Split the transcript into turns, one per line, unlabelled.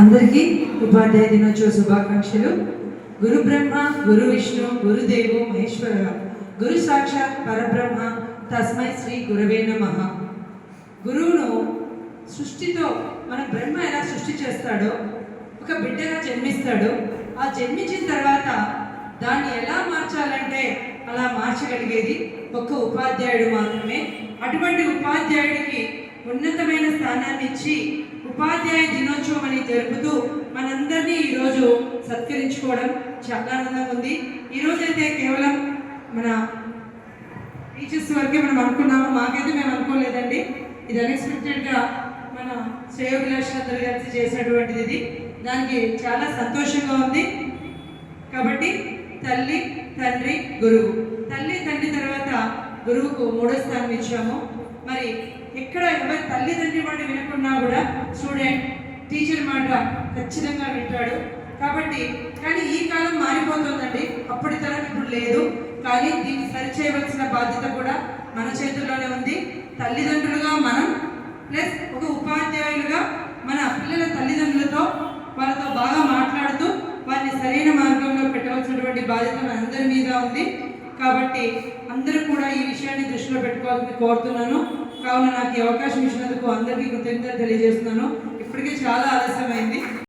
అందరికీ ఉపాధ్యాయ దినోత్సవ శుభాకాంక్షలు గురు బ్రహ్మ గురు విష్ణు గురుదేవు మహేశ్వర గురు సాక్షాత్ పరబ్రహ్మ తస్మై శ్రీ గురవే నమ గురువును సృష్టితో మన బ్రహ్మ ఎలా సృష్టి చేస్తాడో ఒక బిడ్డగా జన్మిస్తాడు ఆ జన్మించిన తర్వాత దాన్ని ఎలా మార్చాలంటే అలా మార్చగలిగేది ఒక్క ఉపాధ్యాయుడు మాత్రమే అటువంటి ఉపాధ్యాయుడికి ఉన్నత స్థానాన్ని ఇచ్చి ఉపాధ్యాయ దినోత్సవం అని జరుపుతూ మనందరినీ ఈరోజు సత్కరించుకోవడం చాలా ఆనందంగా ఉంది ఈరోజైతే కేవలం మన టీచర్స్ వరకే మనం అనుకున్నాము మాకైతే మేము అనుకోలేదండి ఇది అన్ఎక్స్పెక్టెడ్గా మన శ్రేయోభిలాష్ అందరూ కలిసి చేసినటువంటిది ఇది దానికి చాలా సంతోషంగా ఉంది కాబట్టి తల్లి తండ్రి గురువు తల్లి తండ్రి తర్వాత గురువుకు మూడో స్థానం ఇచ్చాము మరి ఎక్కడ ఎవరి తల్లిదండ్రి మాట వినకున్నా కూడా స్టూడెంట్ టీచర్ మాట ఖచ్చితంగా వింటాడు కాబట్టి కానీ ఈ కాలం మారిపోతుందండి అప్పటి తరం ఇప్పుడు లేదు కానీ దీన్ని సరిచేయవలసిన బాధ్యత కూడా మన చేతుల్లోనే ఉంది తల్లిదండ్రులుగా మనం ప్లస్ ఒక ఉపాధ్యాయులుగా మన పిల్లల తల్లిదండ్రులతో వాళ్ళతో బాగా మాట్లాడుతూ వారిని సరైన మార్గంలో పెట్టవలసినటువంటి బాధ్యత మనందరి మీద ఉంది కాబట్టి అందరూ కూడా ఈ విషయాన్ని దృష్టిలో పెట్టుకోవాలని కోరుతున్నాను కావున నాకు ఈ అవకాశం ఇచ్చినందుకు అందరికీ కృతజ్ఞతలు తెలియజేస్తున్నాను ఇప్పటికే చాలా ఆలస్యమైంది